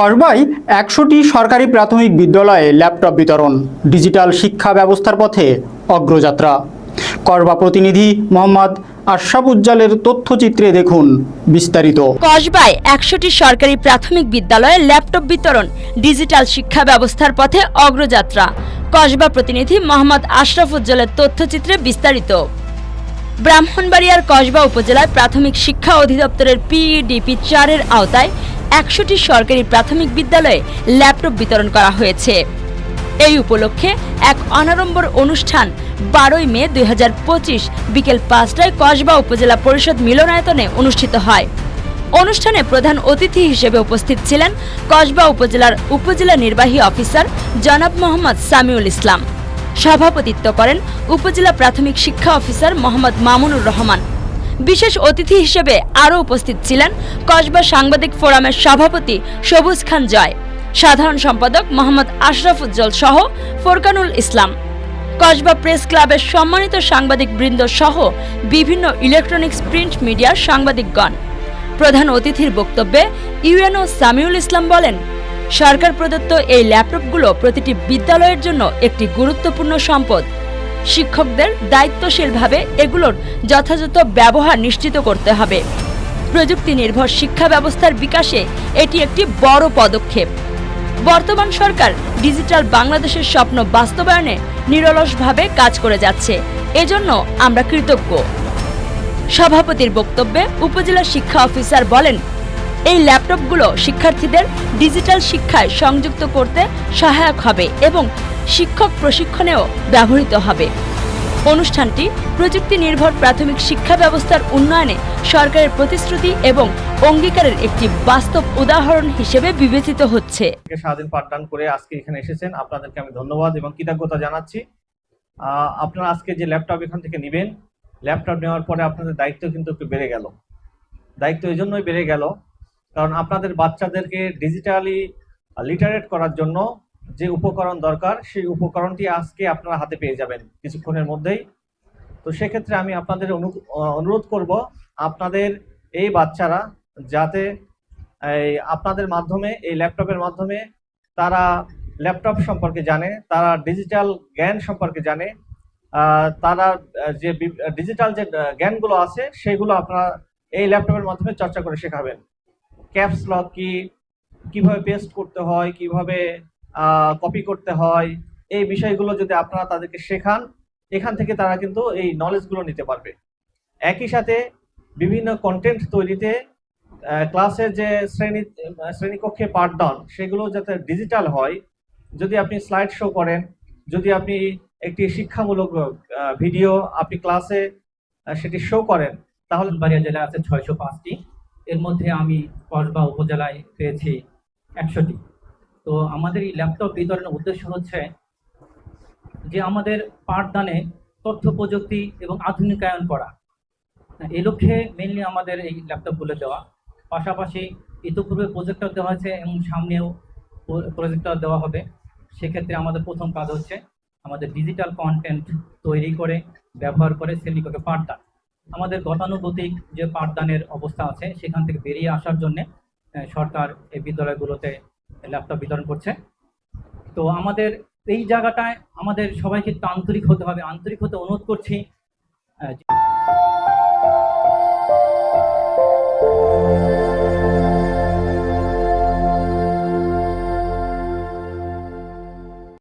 করবায় একশোটি সরকারি প্রাথমিক বিদ্যালয়ে ল্যাপটপ বিতরণ, ডিজিটাল শিক্ষা ব্যবস্থার পথে অগ্রযাত্রা। করবা প্রতিনিধি মোহাম্মদ আশরাফ উজ্জ্বলের তথ্যচিত্রে দেখুন বিস্তারিত। কসবায় একশোটি সরকারি প্রাথমিক বিদ্যালয়ে ল্যাপটপ বিতরণ, ডিজিটাল শিক্ষা ব্যবস্থার পথে অগ্রযাত্রা। কসবা প্রতিনিধি মোহাম্মদ আশরাফ উজ্জ্বলের তথ্যচিত্রে বিস্তারিত। ব্রাহ্মণবাড়িয়ার কসবা উপজেলায় প্রাথমিক শিক্ষা অধিদপ্তরের পিইডিপি চারের আওতায় একশোটি সরকারি প্রাথমিক বিদ্যালয়ে ল্যাপটপ বিতরণ করা হয়েছে। এই উপলক্ষে এক অনাড়ম্বর অনুষ্ঠান বারোই মে দুই হাজার পঁচিশ বিকেল পাঁচটায় কসবা উপজেলা পরিষদ মিলনায়তনে অনুষ্ঠিত হয়। অনুষ্ঠানে প্রধান অতিথি হিসেবে উপস্থিত ছিলেন কসবা উপজেলার উপজেলা নির্বাহী অফিসার জনাব মোহাম্মদ সামিউল ইসলাম। সভাপতিত্ব করেন উপজেলা প্রাথমিক শিক্ষা অফিসার মোহাম্মদ মামুনুর রহমান। বিশেষ অতিথি হিসেবে আরও উপস্থিত ছিলেন কসবা সাংবাদিক ফোরামের সভাপতি সবুজ খান জয়, সাধারণ সম্পাদক মোহাম্মদ আশরাফ উজ্জ্বল সহ ফোরকানুল ইসলাম। কসবা প্রেস ক্লাবের সম্মানিত সাংবাদিক বৃন্দ সহ বিভিন্ন ইলেকট্রনিক্স প্রিন্ট মিডিয়ার সাংবাদিকগণ। প্রধান অতিথির বক্তব্যে ইউএনও সামিউল ইসলাম বলেন, সরকার প্রদত্ত এই ল্যাপটপগুলো প্রতিটি বিদ্যালয়ের জন্য একটি গুরুত্বপূর্ণ সম্পদ। শিক্ষকদের দায়িত্বশীলভাবে এগুলোর যথাযথ ব্যবহার নিশ্চিত করতে হবে। প্রযুক্তি নির্ভর শিক্ষা ব্যবস্থার বিকাশে এটি একটি বড় পদক্ষেপ। বর্তমান সরকার ডিজিটাল বাংলাদেশের স্বপ্ন বাস্তবায়নে নিরলসভাবে কাজ করে যাচ্ছে। এজন্য আমরা কৃতজ্ঞ। সভাপতির বক্তব্যে উপজেলা শিক্ষা অফিসার বলেন এই ল্যাপটপগুলো শিক্ষার্থীদের ডিজিটাল শিক্ষায় সংযুক্ত করতে সহায়ক হবে এবং শিক্ষক প্রশিক্ষণেও ব্যবহৃত হবে। অনুষ্ঠানটি প্রযুক্তি নির্ভর প্রাথমিক শিক্ষা ব্যবস্থার উন্নয়নে সরকারের প্রতিশ্রুতি এবং অঙ্গীকারের একটি বাস্তব উদাহরণ হিসেবে বিবেচিত হচ্ছে। সারাদিন পাঠদান করে আজকে এখানে এসেছেন। আপনাদেরকে আমি ধন্যবাদ এবং কৃতজ্ঞতা জানাচ্ছি। আপনারা আজকে যে ল্যাপটপ এখান থেকে নেবেন, ল্যাপটপ নেওয়ার পরে আপনাদের দায়িত্ব কিন্তু একটু বেড়ে গেল। দায়িত্ব এই জন্যই বেড়ে গেল কারণ আপনাদের বাচ্চাদেরকে ডিজিটালি লিটারেট করার জন্য যে উপকরণ দরকার, সেই উপকরণটি আজকে আপনারা হাতে পেয়ে যাবেন কিছুক্ষণের মধ্যেই। তো সেক্ষেত্রে আমি আপনাদের অনু- অনুরোধ করব আপনাদের এই বাচ্চারা যাতে এই আপনাদের মাধ্যমে, এই ল্যাপটপের মাধ্যমে তারা ল্যাপটপ সম্পর্কে জানে, তারা ডিজিটাল জ্ঞান সম্পর্কে জানে তারা যে ডিজিটাল যে জ্ঞানগুলো আছে, সেগুলো আপনারা এই ল্যাপটপের মাধ্যমে চর্চা করে শেখাবেন। ক্যাপস লক কি, কীভাবে পেস্ট করতে হয়, কীভাবে কপি করতে হয়, এই বিষয়গুলো যদি আপনারা তাদেরকে শেখান, এখান থেকে তারা কিন্তু এই নলেজগুলো নিতে পারবে। একই সাথে বিভিন্ন কন্টেন্ট তৈরিতে ক্লাসের যে শ্রেণি, শ্রেণীকক্ষে পাঠদান সেগুলো যাতে ডিজিটাল হয়, যদি আপনি স্লাইড শো করেন, যদি আপনি একটি শিক্ষামূলক ভিডিও আপনি ক্লাসে সেটি শো করেন, তাহলে ব্রাহ্মণবাড়িয়া জেলা আছে ছয়শো পাঁচটি। এর মধ্যে আমি কসবা উপজেলায় পেয়েছি একশোটি। তো আমাদের এই ল্যাপটপ বিতরণের উদ্দেশ্য হচ্ছে যে আমাদের পাঠদানে তথ্য প্রযুক্তি এবং আধুনিকায়ন করা। এই লক্ষ্যে মেনলি আমাদের এই ল্যাপটপগুলো দেওয়া। পাশাপাশি ইতিপূর্বে প্রজেক্টর দেওয়া হয়েছে এবং সামনেও প্রজেক্টর দেওয়া হবে। সেক্ষেত্রে আমাদের প্রথম কাজ হচ্ছে আমাদের ডিজিটাল কন্টেন্ট তৈরি করে, ব্যবহার করে শ্রেণীকক্ষে পাঠদান। আমাদের গতানুগতিক যে পাঠদানের অবস্থা আছে, সেখান থেকে বেরিয়ে আসার জন্য সরকার এই বিদ্যালয়গুলোতে ল্যাপটপ বিতরণ করছে। তো আমাদের এই জায়গাটায় আমাদের সবাইকে একটু আন্তরিক হতে হবে। আন্তরিক হতে অনুরোধ করছি